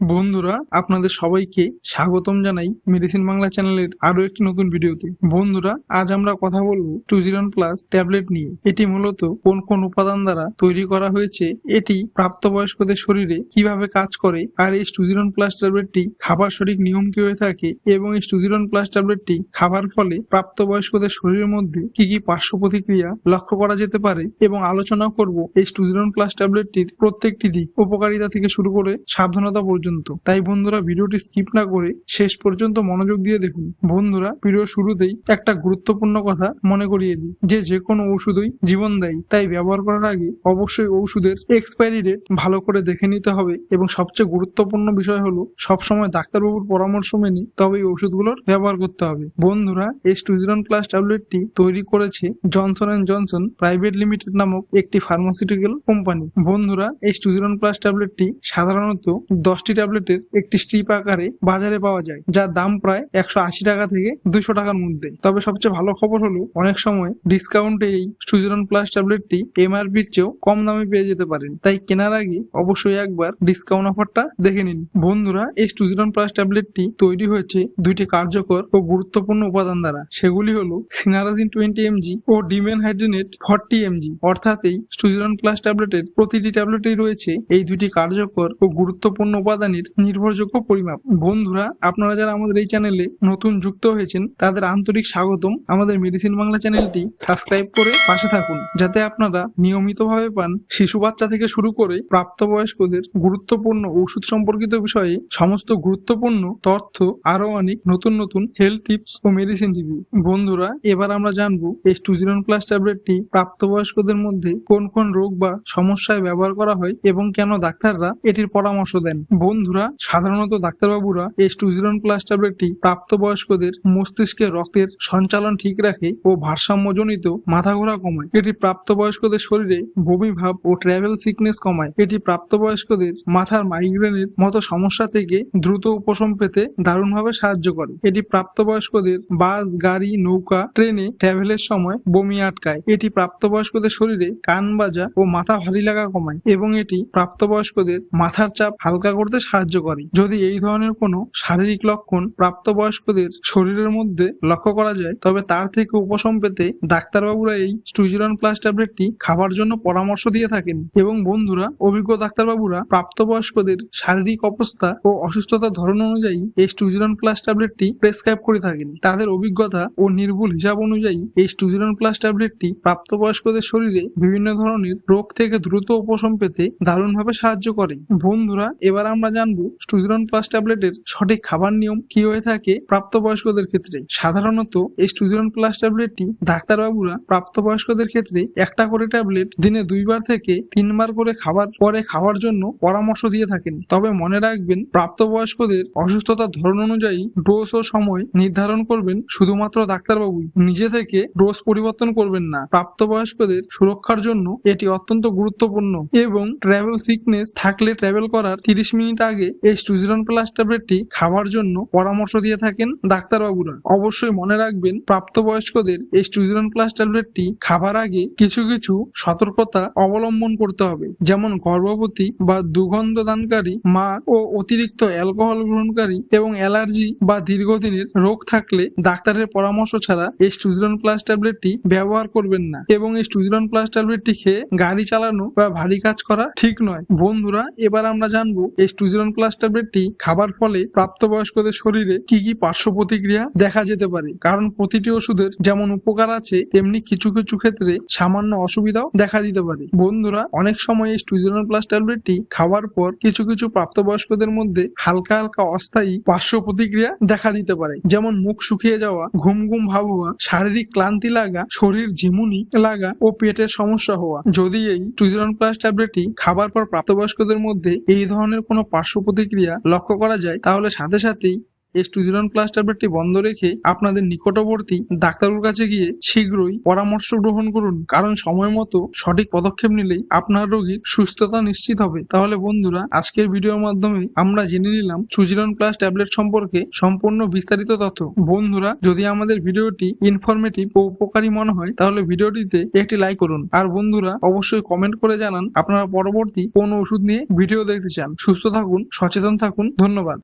বন্ধুরা, আপনাদের সবাইকে স্বাগতম জানাই মেডিসিন বাংলা চ্যানেলের আরও একটি নতুন ভিডিওতে। বন্ধুরা, আজ আমরা কথা বলব টুজিরন প্লাস ট্যাবলেট নিয়ে। এটি মূলত কোন কোন উপাদান দ্বারা তৈরি করা হয়েছে, এটি প্রাপ্তবয়স্কদের শরীরে কীভাবে কাজ করে, আর এই টুজিরন প্লাস ট্যাবলেটটি খাবার সঠিক নিয়ম কি হয়ে থাকে, এবং এই টুজিরন প্লাস ট্যাবলেটটি খাবার ফলে প্রাপ্তবয়স্কদের শরীরের মধ্যে কি কি পার্শ্ব প্রতিক্রিয়া লক্ষ্য করা যেতে পারে, এবং আলোচনা করব এই টুজিরন প্লাস ট্যাবলেটটির প্রত্যেকটি দিক। উপকারিতা থেকে শুরু করে সাবধানতা পর্যন্ত তাই বন্ধুরা ভিডিওটি স্কিপ না করে শেষ পর্যন্ত মনোযোগ দিয়ে দেখুন। বন্ধুরা ভিডিওর শুরুতেই একটা গুরুত্বপূর্ণ কথা মনে করিয়ে দিই। যে যে কোনো ঔষধই জীবন দেয়, তাই ব্যবহার করার আগে অবশ্যই ওষুধের এক্সপায়ারি ডেট ভালো করে দেখে নিতে হবে এবং সবচেয়ে গুরুত্বপূর্ণ বিষয় হলো সবসময় ডাক্তারবাবুর পরামর্শ মেনে তবে এই ওষুধগুলোর ব্যবহার করতে হবে। বন্ধুরা এই স্টুজিরন প্লাস ট্যাবলেটটি তৈরি করেছে Johnson and Johnson private limited নামক একটি ফার্মাসিউটিক্যাল কোম্পানি বন্ধুরা এই স্টুজিরন প্লাস ট্যাবলেটটি সাধারণত দশটি ট্যাবলেটের একটি স্ট্রিপ আকারে বাজারে পাওয়া যায়, যার দাম প্রায় একশো আশি টাকা থেকে দুইশো টাকার মধ্যে। তবে সবচেয়ে ভালো খবর হলো, অনেক সময় ডিসকাউন্টে এই সুজরন প্লাস ট্যাবলেটটি এমআরপির চেয়েও কম দামে পেয়ে যেতে পারেন। তাই কেনার আগে অবশ্যই একবার ডিসকাউন্ট অফারটা দেখে নিন। বন্ধুরা, এই সুজরন প্লাস ট্যাবলেটটি তৈরি হয়েছে দুইটি কার্যকর ও গুরুত্বপূর্ণ উপাদান দ্বারা। সেগুলি হলো সিনারাজিন টোয়েন্টি এমজি ও ডিমেন হাইড্রেনেট ফর্টি এমজি অর্থাৎ এই সুজরন প্লাস ট্যাবলেটের প্রতিটি ট্যাবলেটেই রয়েছে এই দুটি কার্যকর ও গুরুত্বপূর্ণ উপাদানের নির্ভরযোগ্য পরিমাপ। বন্ধুরা, আপনারা যারা আমাদের এই চ্যানেলে নতুন যুক্ত হয়েছেন, তাদের আন্তরিক স্বাগতম। আমাদের মেডিসিন বাংলা চ্যানেলটি সাবস্ক্রাইব করে পাশে থাকুন, যাতে আপনারা নিয়মিতভাবে পান শিশু বাচ্চা থেকে শুরু করে প্রাপ্তবয়স্কদের গুরুত্বপূর্ণ ওষুধ সম্পর্কিত বিষয়ে সমস্ত গুরুত্বপূর্ণ তথ্য আরও অনেক নতুন নতুন হেলথ টিপস ও মেডিসিন রিভিউ বন্ধুরা, এবার আমরা জানব এই টুজিরন প্লাস ট্যাবলেটটি প্রাপ্তবয়স্কদের মধ্যে কোন কোন রোগ বা সমস্যায় ব্যবহার করা হয় এবং কেন ডাক্তাররা এটির পরামর্শ দেন। বন্ধুরা, সাধারণত ডাক্তারবাবুরা এই টুজিরন প্লাস ট্যাবলেটটি প্রাপ্তবয়স্কদের মস্তিষ্কে রক্তের সঞ্চালন ঠিক রাখে ও ভারসাম্যজনিত মাথা ঘোরা কমায়। এটি প্রাপ্তবয়স্কদের শরীরে বমি ভাব ও ট্রাভেল সিকনেস কমায়। এটি প্রাপ্তবয়স্কদের মাথার মাইগ্রেনের মতো সমস্যা থেকে দ্রুত উপশম পেতে দারুণভাবে সাহায্য করে। এটি প্রাপ্তবয়স্কদের বাস, গাড়ি, নৌকা, ট্রেনে ট্রাভেলের সময় বমি আটকায়। এটি প্রাপ্তবয়স্কদের শরীরে কান বাজা ও মাথা ভারী লাগা কমায় এবং এটি প্রাপ্তবয়স্কদের মাথার চাপ হালকা করতে সাহায্য করে। যদি এই ধরনের কোনো শারীরিক লক্ষণ প্রাপ্তবয়স্কদের শরীরের মধ্যে লক্ষ্য করা যায়, তবে তার থেকে উপশম পেতে ডাক্তারবাবুরা এই স্টুজিরন প্লাস ট্যাবলেটটি খাবার জন্য পরামর্শ দিয়ে থাকেন। এবং বন্ধুরা, অভিজ্ঞ ডাক্তারবাবুরা প্রাপ্তবয়স্কদের শারীরিক অবস্থা ও অসুস্থতার ধরন অনুযায়ী এই স্টুজিরন প্লাস ট্যাবলেটটি প্রেসক্রাইব করে থাকেন। তাদের অভিজ্ঞতা ও নির্ভুল হিসাব অনুযায়ী এই স্টুজিরন প্লাস ট্যাবলেটটি প্রাপ্তবয়স্কদের শরীরে বিভিন্ন ধরনের রোগ থেকে দ্রুত উপশম পেতে দারুণভাবে সাহায্য করে। বন্ধুরা, এবার আমরা জানব স্টুজিরন প্লাস ট্যাবলেটের সঠিক খাবার নিয়ম কি হয়ে থাকে প্রাপ্তবয়স্কদের ক্ষেত্রে। সাধারণত এই স্টুজিরন প্লাস ট্যাবলেটটি ডাক্তারবাবুরা প্রাপ্তবয়স্কদের ক্ষেত্রে একটা করে ট্যাবলেট দিনে দুইবার থেকে তিনবার করে খাবার পরে খাওয়ার জন্য পরামর্শ দিয়ে থাকেন। তবে মনে রাখবেন, প্রাপ্তবয়স্কদের অসুস্থতার ধরন অনুযায়ী ডোজ ও সময় নির্ধারণ করবেন শুধুমাত্র ডাক্তারবাবুই। নিজে থেকে ডোজ পরিবর্তন করবেন না। প্রাপ্তবয়স্কদের সুরক্ষার জন্য এটি অত্যন্ত গুরুত্বপূর্ণ এবং ট্রাভেল সিকনেস থাকলে ট্রাভেল করার তিরিশ মিনিট আগে এই স্টুজিরন প্লাস ট্যাবলেটটি খাওয়ার জন্য পরামর্শ দিয়ে থাকেন ডাক্তারবাবুরা। অবশ্যই মনে রাখবেন, প্রাপ্তবয়স্কদের এই স্টুজিরন প্লাস ট্যাবলেটটি খাবার আগে কিছু কিছু সতর্কতা অবলম্বন করতে হবে। যেমন গর্ভবতী বা দুর্গন্ধ দানকারী মা ও অতিরিক্ত অ্যালকোহল গ্রহণকারী এবং অ্যালার্জি বা দীর্ঘদিনের রোগ থাকলে ডাক্তারের পরামর্শ ছাড়া এই স্টুজিরন প্লাস ট্যাবলেটটি ব্যবহার করবেন না এবং এই স্টুজিরন প্লাস ট্যাবলেটটি খেয়ে গাড়ি চালানো বা ভারী কাজ করা ঠিক নয়। বন্ধুরা, এবার আমরা জানব এই প্লাস ট্যাবলেটটি খাবার ফলে প্রাপ্তবয়স্কদের শরীরে কি কি পার্শ্ব প্রতিক্রিয়া দেখা যেতে পারে? কারণ প্রতিটি ওষুধের যেমন উপকার আছে, তেমনি কিছু কিছু ক্ষেত্রে সামান্য অসুবিধাও দেখা দিতে পারে। বন্ধুরা, অনেক সময় এই স্টুজিরন প্লাস ট্যাবলেটটি খাওয়ার পর কিছু কিছু প্রাপ্তবয়স্কদের মধ্যে হালকা হালকা অস্থায়ী পার্শ্ব প্রতিক্রিয়া দেখা দিতে পারে। যেমন মুখ শুকিয়ে যাওয়া, ঘুম ঘুম ভাব হওয়া, শারীরিক ক্লান্তি লাগা, শরীর ঝিমুনি লাগা ও পেটের সমস্যা হওয়া। যদি এই টুজিরন প্লাস ট্যাবলেটটি খাবার পর প্রাপ্তবয়স্কদের মধ্যে এই ধরনের কোনো পার্শ্ব প্রতিক্রিয়া লক্ষ্য করা যায় তাহলে সাথে সাথেই এস্টুজিরন প্লাস ট্যাবলেটটি বন্ধ রেখে আপনাদের নিকটবর্তী ডাক্তারের কাছে গিয়ে শীঘ্রই পরামর্শ গ্রহণ করুন। কারণ সময় মতো সঠিক পদক্ষেপ নিলেই আপনার রোগীর সুস্থতা নিশ্চিত হবে। তাহলে বন্ধুরা, আজকের ভিডিওর মাধ্যমে আমরা জেনে নিলাম সুজিরন প্লাস ট্যাবলেট সম্পর্কে সম্পূর্ণ বিস্তারিত তথ্য। বন্ধুরা, যদি আমাদের ভিডিওটি ইনফরমেটিভ ও উপকারী মনে হয়, তাহলে ভিডিওটিতে একটি লাইক করুন। আর বন্ধুরা, অবশ্যই কমেন্ট করে জানান আপনারা পরবর্তী কোন ওষুধ নিয়ে ভিডিও দেখতে চান। সুস্থ থাকুন, সচেতন থাকুন। ধন্যবাদ।